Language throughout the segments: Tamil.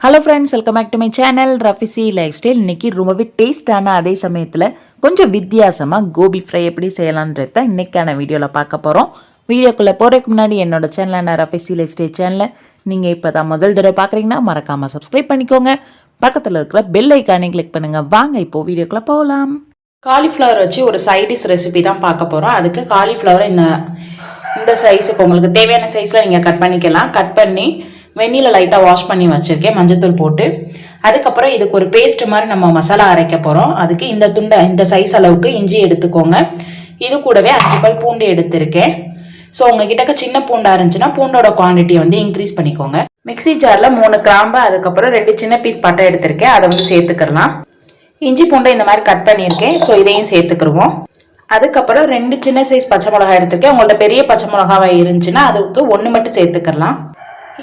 Hello friends welcome back to my channel Rafizi lifestyle இன்னைக்கு ரொம்பவே டேஸ்டான அதே சமயத்தில் கொஞ்சம் வித்தியாசமாக கோபி ஃப்ரை எப்படி செய்யலான்றது தான் இன்றைக்கான வீடியோவில் பார்க்க போகிறோம் வீடியோக்குள்ளே போகிறதுக்கு முன்னாடி என்னோட சேனலான ரஃபிசி லைஃப் ஸ்டைல் சேனலை நீங்கள் இப்போ தான் முதல் தடவை பார்க்குறீங்கன்னா மறக்காமல் சப்ஸ்கிரைப் பண்ணிக்கோங்க. பக்கத்தில் இருக்கிற பெல் ஐக்கானே கிளிக் பண்ணுங்கள் வாங்க இப்போது வீடியோக்குள்ளே போகலாம் காலிஃப்ளவர் வச்சு ஒரு சைடிஷ் ரெசிபி தான் பார்க்க போகிறோம் அதுக்கு காலிஃப்ளவரை இந்த இந்த சைஸுக்கு உங்களுக்கு தேவையான சைஸில் நீங்கள் கட் பண்ணிக்கலாம். கட் பண்ணி வெந்நியில் லைட்டாக வாஷ் பண்ணி வச்சுருக்கேன். மஞ்சத்தூள் போட்டு. அதுக்கப்புறம் இதுக்கு ஒரு பேஸ்ட் மாதிரி நம்ம மசாலா அரைக்க போகிறோம் அதுக்கு இந்த துண்டை இந்த சைஸ் அளவுக்கு இஞ்சி எடுத்துக்கோங்க. இது கூடவே அஞ்சு பல் பூண்டு எடுத்திருக்கேன். ஸோ உங்ககிட்ட சின்ன பூண்டாக இருந்துச்சுன்னா பூண்டோட குவான்டிட்டியை வந்து இன்க்ரீஸ் பண்ணிக்கோங்க. மிக்ஸி ஜாரில் மூணு கிராம்பு அதுக்கப்புறம் ரெண்டு சின்ன பீஸ் பட்டை எடுத்திருக்கேன். அதை வந்து சேர்த்துக்கலாம். இஞ்சி பூண்டை இந்த மாதிரி கட் பண்ணியிருக்கேன். ஸோ இதையும் சேர்த்துக்கிருவோம். அதுக்கப்புறம் ரெண்டு சின்ன சைஸ் பச்சை மிளகாய் எடுத்திருக்கேன். உங்கள்ட்ட பெரிய பச்சை மிளகாவை இருந்துச்சுன்னா அதுக்கு ஒன்று மட்டும் சேர்த்துக்கலாம்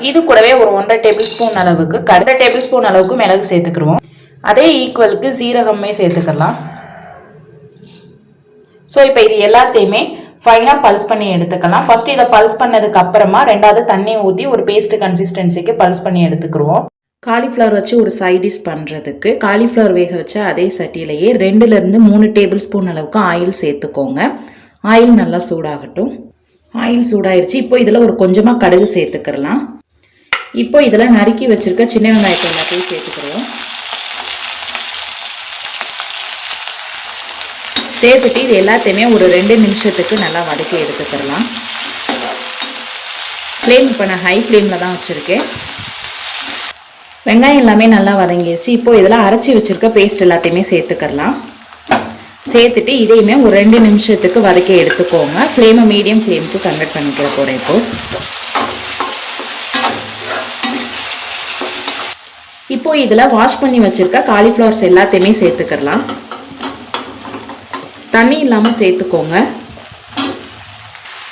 இது கூடவே ஒரு ஒன்றரை டேபிள் ஸ்பூன் அளவுக்கு ரெண்டரை டேபிள் ஸ்பூன் அளவுக்கு மிளகு சேர்த்துக்கிருவோம் அதே ஈக்குவலுக்கு சீரகமே சேர்த்துக்கலாம். ஸோ இப்போ இது எல்லாத்தையுமே ஃபைனாக பல்ஸ் பண்ணி எடுத்துக்கலாம். ஃபர்ஸ்ட் இதை பல்ஸ் பண்ணதுக்கு அப்புறமா ரெண்டாவது தண்ணி ஊற்றி ஒரு பேஸ்ட் கன்சிஸ்டன்சிக்கு பல்ஸ் பண்ணி எடுத்துக்கிருவோம் காலிஃப்ளவர் வச்சு ஒரு சைடிஷ் பண்ணுறதுக்கு காலிஃப்ளவர் வேக வச்ச அதே சட்டியிலேயே ரெண்டுலேருந்து மூணு டேபிள் ஸ்பூன் அளவுக்கு ஆயில் சேர்த்துக்கோங்க. ஆயில் நல்லா சூடாகட்டும். ஆயில் சூடாயிருச்சு. இப்போ இதில் ஒரு கொஞ்சமாக கடுகு சேர்த்துக்கிறலாம் இப்போ இதில் நறுக்கி வச்சுருக்க சின்ன வெங்காயத்தை எல்லாத்தையும் சேர்த்துக்கிறோம் சேர்த்துட்டு இது எல்லாத்தையுமே ஒரு ரெண்டு நிமிஷத்துக்கு நல்லா வதக்கி எடுத்துக்கிறலாம் ஃப்ளேம் இப்போ நான் ஹை ஃப்ளேமில் தான் வச்சுருக்கேன். வெங்காயம் எல்லாமே நல்லா வதங்கிடுச்சு இப்போ இதில் அரைச்சி வச்சுருக்க பேஸ்ட் எல்லாத்தையுமே சேர்த்துக்கிறலாம் சேர்த்துட்டு இதையுமே ஒரு ரெண்டு நிமிஷத்துக்கு வதக்கி எடுத்துக்கோங்க. ஃப்ளேமை மீடியம் ஃப்ளேமுக்கு கன்வெர்ட் பண்ணிக்கிற போகிறேன் இப்போது இப்போ இதில் வாஷ் பண்ணி வச்சுருக்க காலிஃப்ளவர்ஸ் எல்லாத்தையுமே சேர்த்துக்கிறலாம். தண்ணி இல்லாமல் சேர்த்துக்கோங்க.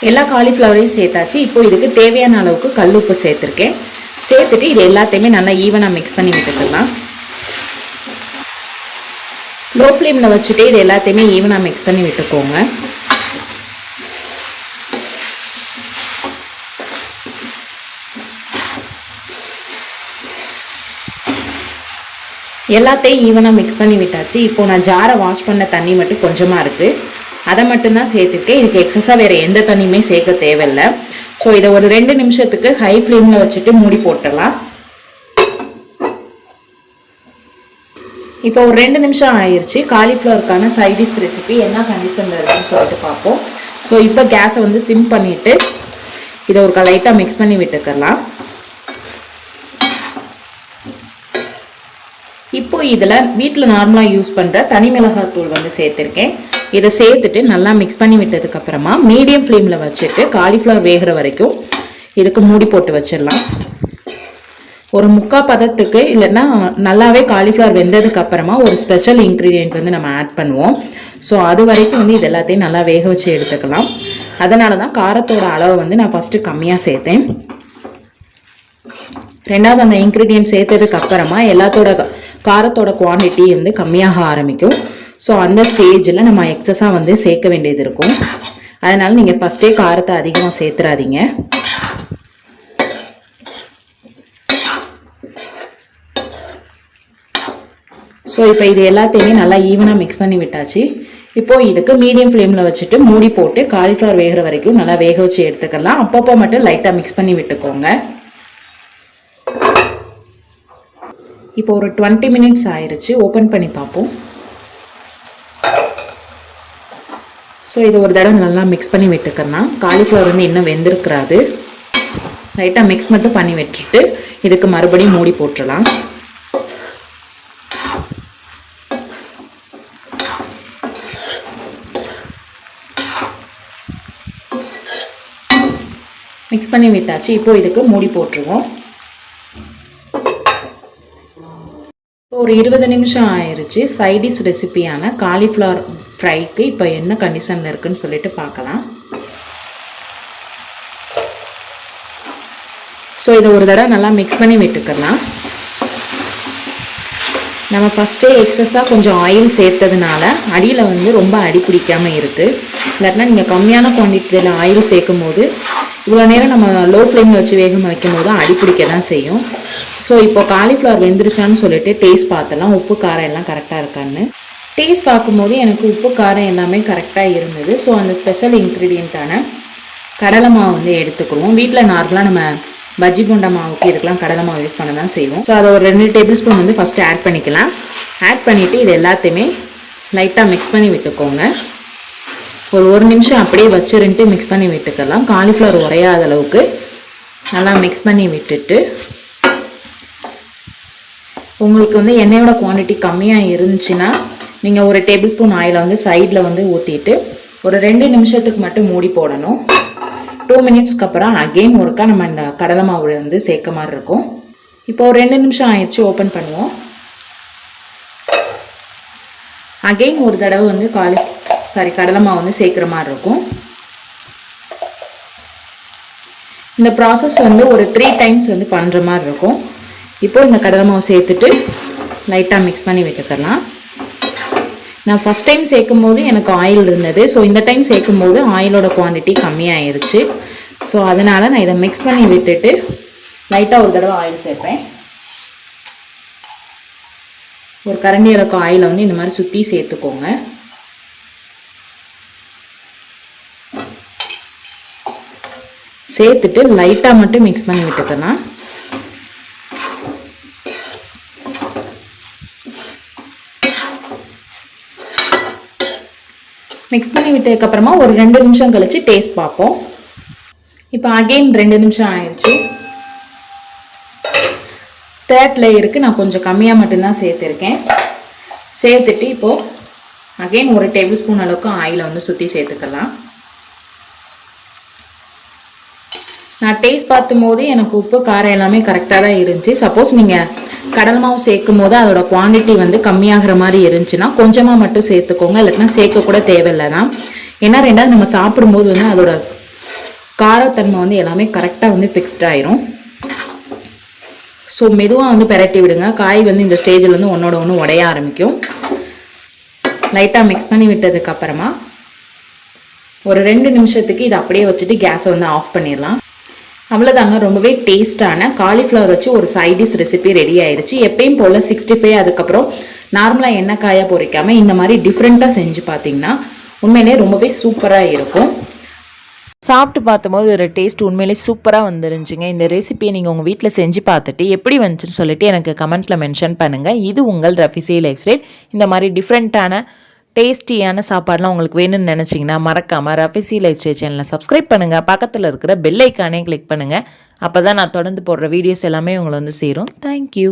எல்லா காலிஃப்ளவரையும் சேர்த்தாச்சு. இப்போ இதுக்கு தேவையான அளவுக்கு கல் உப்பு சேர்த்துருக்கேன். சேர்த்துட்டு இது எல்லாத்தையுமே நல்லா ஈவனாக மிக்ஸ் பண்ணி விட்டுக்கலாம். லோ ஃப்ளேமில் வச்சுட்டு இது எல்லாத்தையுமே ஈவனாக மிக்ஸ் பண்ணி விட்டுக்கோங்க. எல்லாத்தையும் ஈவனாக மிக்ஸ் பண்ணி விட்டாச்சு. இப்போ நான் ஜாரை வாஷ் பண்ண தண்ணி மட்டும் கொஞ்சமாக இருக்குது அதை மட்டும்தான் சேர்த்துருக்கேன். இதுக்கு எக்ஸஸாக வேறு எந்த தண்ணியுமே சேர்க்க தேவையில்லை. ஸோ இதை ஒரு ரெண்டு நிமிஷத்துக்கு ஹை ஃப்ளேமில் வச்சுட்டு மூடி போட்டுடலாம். இப்போ ஒரு ரெண்டு நிமிஷம் ஆயிடுச்சு காலிஃப்ளவருக்கான சைடிஷ் ரெசிபி என்ன கண்டிஷனில் இருக்குன்னு சொல்லிட்டு பார்ப்போம். ஸோ இப்போ கேஸை வந்து சிம் பண்ணிவிட்டு இதை ஒரு லைட்டாக மிக்ஸ் பண்ணி விட்டுக்கலாம். இப்போ இதில் வீட்டில் நார்மலாக யூஸ் பண்ணுற தனி மிளகாய் தூள் வந்து சேர்த்துருக்கேன். இதை சேர்த்துட்டு நல்லா மிக்ஸ் பண்ணி விட்டதுக்கப்புறமா மீடியம் ஃப்ளேமில் வச்சுட்டு காலிஃப்ளவர் வேகிற வரைக்கும் இதுக்கு மூடி போட்டு வச்சிடலாம். ஒரு முக்கா பதத்துக்கு இல்லைன்னா நல்லாவே காலிஃப்ளவர் வெந்ததுக்கு அப்புறமா ஒரு ஸ்பெஷல் இன்க்ரீடியன்ட் வந்து நம்ம ஆட் பண்ணுவோம். ஸோ அது வரைக்கும் வந்து இது எல்லாத்தையும் நல்லா வேக வச்சு எடுத்துக்கலாம். அதனால தான் காரத்தோட அளவை வந்து நான் ஃபஸ்ட்டு கம்மியாக சேர்த்தேன். ரெண்டாவது அந்த இன்க்ரீடியன்ட் சேர்த்ததுக்கு அப்புறமா எல்லாத்தோட காரத்தோட குவான்டிட்டி வந்து கம்மியாக ஆரம்பிக்கும். ஸோ அந்த ஸ்டேஜில் நம்ம எக்ஸஸாக வந்து சேர்க்க வேண்டியது இருக்கும். அதனால் நீங்கள் ஃபஸ்ட்டே காரத்தை அதிகமாக சேர்த்துறாதீங்க. ஸோ இப்போ இது எல்லாத்தையுமே நல்லா ஈவனாக மிக்ஸ் பண்ணி விட்டாச்சு. இப்போ இதுக்கு மீடியம் ஃப்ளேமில் வச்சுட்டு மூடி போட்டு காலிஃப்ளவர் வேகிற வரைக்கும் நல்லா வேக வச்சு எடுத்துக்கலாம். அப்பப்போ மட்டும் லைட்டாக மிக்ஸ் பண்ணி விட்டுக்கோங்க. இப்போ ஒரு டுவெண்ட்டி மினிட்ஸ் ஆயிடுச்சு ஓப்பன் பண்ணி பார்ப்போம். ஸோ இதை ஒரு தடவை நல்லா மிக்ஸ் பண்ணி விட்டுக்கலாம் காலிஃப்ளவர் வந்து இன்னும் வெந்திருக்கிறாது. லைட்டாக மிக்ஸ் மட்டும் பண்ணி விட்டுட்டு இதுக்கு மறுபடியும் மூடி போட்டுடலாம். மிக்ஸ் பண்ணி விட்டாச்சு. இப்போ இதுக்கு மூடி போட்டுருவோம். இப்போ ஒரு இருபது நிமிஷம் ஆயிடுச்சு சைடிஷ் ரெசிபியான காலிஃப்ளவர் ஃப்ரைக்கு இப்போ என்ன கண்டிஷனில் இருக்குன்னு சொல்லிட்டு பார்க்கலாம். ஸோ இதை ஒரு தடவை நல்லா மிக்ஸ் பண்ணி விட்டுக்கலாம். நம்ம ஃபஸ்ட்டே எக்ஸஸாக கொஞ்சம் ஆயில் சேர்த்ததுனால அடியில் வந்து ரொம்ப அடி பிடிக்காமல் இருக்குது இல்லாட்டினா நீங்கள் கம்மியான குவான்டிட்டியில் ஆயில் சேர்க்கும் போது இவ்வளோ நேரம் நம்ம லோ ஃப்ளேமில் வச்சு வேகமாக வைக்கும் போது அடி பிடிக்க தான் செய்யும். ஸோ இப்போ காலிஃப்ளவர் வெந்துருச்சான்னு சொல்லிட்டு டேஸ்ட் பார்த்தலாம். உப்பு காரம் எல்லாம் கரெக்டாக இருக்கான்னு. டேஸ்ட் பார்க்கும்போது எனக்கு உப்பு காரம் எல்லாமே கரெக்டாக இருந்தது. ஸோ அந்த ஸ்பெஷல் இன்க்ரீடியண்ட்டான கடலை மாவு வந்து எடுத்துக்குவோம். வீட்டில் நார்மலாக நம்ம பஜ்ஜி போண்டா மாவுக்கு இதுக்கெல்லாம் கடலை மாவு யூஸ் பண்ண தான் செய்வோம். ஸோ அதை ஒரு ரெண்டு டேபிள் ஸ்பூன் வந்து ஃபஸ்ட்டு ஆட் பண்ணிக்கலாம். ஆட் பண்ணிவிட்டு இது எல்லாத்தையுமே லைட்டாக மிக்ஸ் பண்ணி விட்டுக்கோங்க. ஒரு ஒரு நிமிஷம் அப்படியே வச்சுருந்துட்டு மிக்ஸ் பண்ணி விட்டுக்கலாம். காலிஃப்ளவர் உரையாத அளவுக்கு நல்லா மிக்ஸ் பண்ணி விட்டுட்டு உங்களுக்கு வந்து எண்ணெயோட குவான்டிட்டி கம்மியாக இருந்துச்சுன்னா நீங்கள் ஒரு டேபிள் ஸ்பூன் ஆயிலை வந்து சைடில் வந்து ஊற்றிட்டு ஒரு ரெண்டு நிமிஷத்துக்கு மட்டும் மூடி போடணும். டூ மினிட்ஸ்க்கு அப்புறம் அகெயின் ஒருக்கா நம்ம இந்த கடலை மாவு வந்து சேர்க்க மாதிரி இருக்கும். இப்போ ஒரு ரெண்டு நிமிஷம் ஆயிடுச்சு ஓப்பன் பண்ணுவோம். அகெயின் ஒரு தடவை வந்து காலி சாரி கடலை மாவு வந்து சேர்க்குற மாதிரி இருக்கும். இந்த ப்ராசஸ் வந்து ஒரு த்ரீ டைம்ஸ் வந்து பண்ணுற மாதிரி இருக்கும். இப்போ இந்த கடலை மாவு சேர்த்துட்டு லைட்டாக மிக்ஸ் பண்ணி விட்டுக்கலாம் நான் ஃபஸ்ட் டைம் சேர்க்கும் போது எனக்கு ஆயில் இருந்தது. ஸோ இந்த டைம் சேர்க்கும் போது ஆயிலோட குவான்டிட்டி கம்மியாயிருச்சு. ஸோ அதனால் நான் இதை மிக்ஸ் பண்ணி விட்டுட்டு லைட்டாக ஒரு தடவை ஆயில் சேர்ப்பேன். ஒரு கரண்டி அளவுக்கு ஆயிலை வந்து இந்த மாதிரி சுற்றி சேர்த்துக்கோங்க. சேர்த்துட்டு லைட்டாக மட்டும் மிக்ஸ் பண்ணி விட்டுக்கலாம் மிக்ஸ் பண்ணி விட்டதுக்கப்புறமா ஒரு ரெண்டு நிமிஷம் கழித்து டேஸ்ட் பார்ப்போம். இப்போ அகெயின் ரெண்டு நிமிஷம் ஆயிடுச்சு தேர்ட் லேயருக்கு நான் கொஞ்சம் கம்மியாக மட்டும்தான் சேர்த்துருக்கேன். சேர்த்துட்டு இப்போது அகெயின் ஒரு டேபிள் ஸ்பூன் அளவுக்கு ஆயிலை வந்து சுற்றி சேர்த்துக்கலாம். நான் டேஸ்ட் பார்த்தும் போது எனக்கு உப்பு காரம் எல்லாமே கரெக்டாக தான் இருந்துச்சு. சப்போஸ் நீங்கள் கடல் மாவு சேர்க்கும் போது அதோட குவான்டிட்டி வந்து கம்மியாகிற மாதிரி இருந்துச்சுன்னா கொஞ்சமாக மட்டும் சேர்த்துக்கோங்க. இல்லாட்டினா சேர்க்க கூட தேவையில்லை தான் ஏன்னா ரெண்டாவது நம்ம சாப்பிடும்போது வந்து அதோட காரத்தன்மை வந்து எல்லாமே கரெக்டாக வந்து ஃபிக்ஸ்ட் ஆயிரும். ஸோ மெதுவாக வந்து பெரட்டி விடுங்க. காய் வந்து இந்த ஸ்டேஜில் வந்து ஒன்றோட ஒன்று உடைய ஆரம்பிக்கும். லைட்டாக மிக்ஸ் பண்ணி விட்டதுக்கப்புறமா ஒரு ரெண்டு நிமிஷத்துக்கு இதை அப்படியே வச்சுட்டு கேஸை வந்து ஆஃப் பண்ணிடலாம். அவ்வளோதாங்க ரொம்பவே டேஸ்டான காலிஃப்ளவர் வச்சு ஒரு சைடிஷ் ரெசிபி ரெடி ஆயிடுச்சு. எப்பயும் போல் சிக்ஸ்டி ஃபைவ் அதுக்கப்புறம் நார்மலாக எண்ணெய் காயாக பொரிக்காமல் இந்த மாதிரி டிஃப்ரெண்ட்டாக செஞ்சு பார்த்தீங்கன்னா உண்மையிலே ரொம்பவே சூப்பராக இருக்கும். சாப்பிட்டு பார்த்தபோது ஒரு டேஸ்ட் உண்மையிலே சூப்பராக வந்துருந்துச்சுங்க இந்த ரெசிபியை நீங்கள் உங்கள் வீட்டில் செஞ்சு பார்த்துட்டு எப்படி வந்துச்சுன்னு சொல்லிட்டு எனக்கு கமெண்ட்டில் மென்ஷன் பண்ணுங்கள் இது உங்கள் ரஃபிசி லைஃப் ஸ்டைல் இந்த மாதிரி டிஃப்ரெண்ட்டான டேஸ்டியான சாப்பாடுலாம் உங்களுக்கு வேணும்னு நினச்சிங்கன்னா மறக்காமல் ரஃபிசி லைஃப் ஸ்டைல் சேனலை சப்ஸ்கிரைப் பண்ணுங்கள் பக்கத்தில் இருக்கிற பெல் ஐக்கானே கிளிக் பண்ணுங்கள் அப்போ தான் நான் தொடர்ந்து போடுற வீடியோஸ் எல்லாமே உங்களை வந்து சேரும். தேங்க்யூ